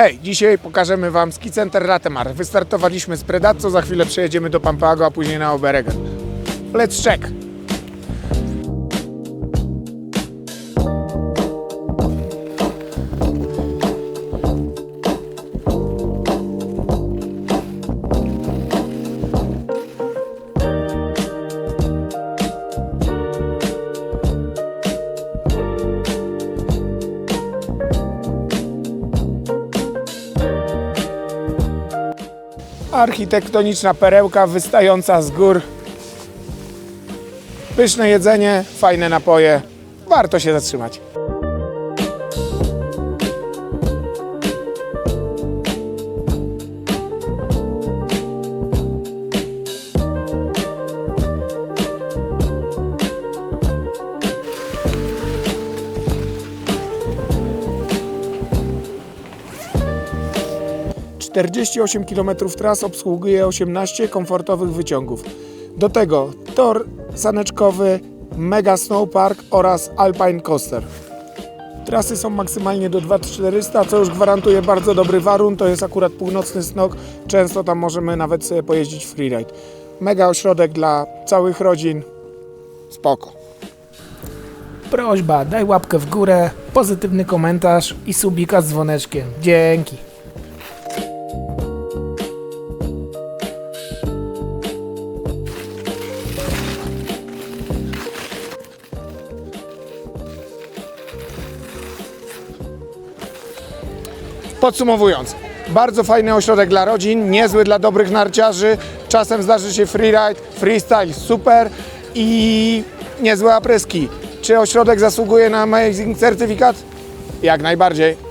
Hej, dzisiaj pokażemy Wam Ski Center Latemar. Wystartowaliśmy z Predazzo, za chwilę przejedziemy do Pampago, a później na Oberegen. Let's check! Architektoniczna perełka wystająca z gór. Pyszne jedzenie, fajne napoje. Warto się zatrzymać. Czterdzieści osiem km tras obsługuje 18 komfortowych wyciągów. Do tego tor saneczkowy, Mega Snow Park oraz Alpine Coaster. Trasy są maksymalnie do 2400, co już gwarantuje bardzo dobry warun. To jest akurat północny snok. Często tam możemy nawet sobie pojeździć freeride. Mega ośrodek dla całych rodzin. Spoko. Prośba, daj łapkę w górę, pozytywny komentarz i subika z dzwoneczkiem. Dzięki. Podsumowując, bardzo fajny ośrodek dla rodzin, niezły dla dobrych narciarzy. Czasem zdarzy się freeride, freestyle super i niezłe apreski. Czy ośrodek zasługuje na amazing certyfikat? Jak najbardziej.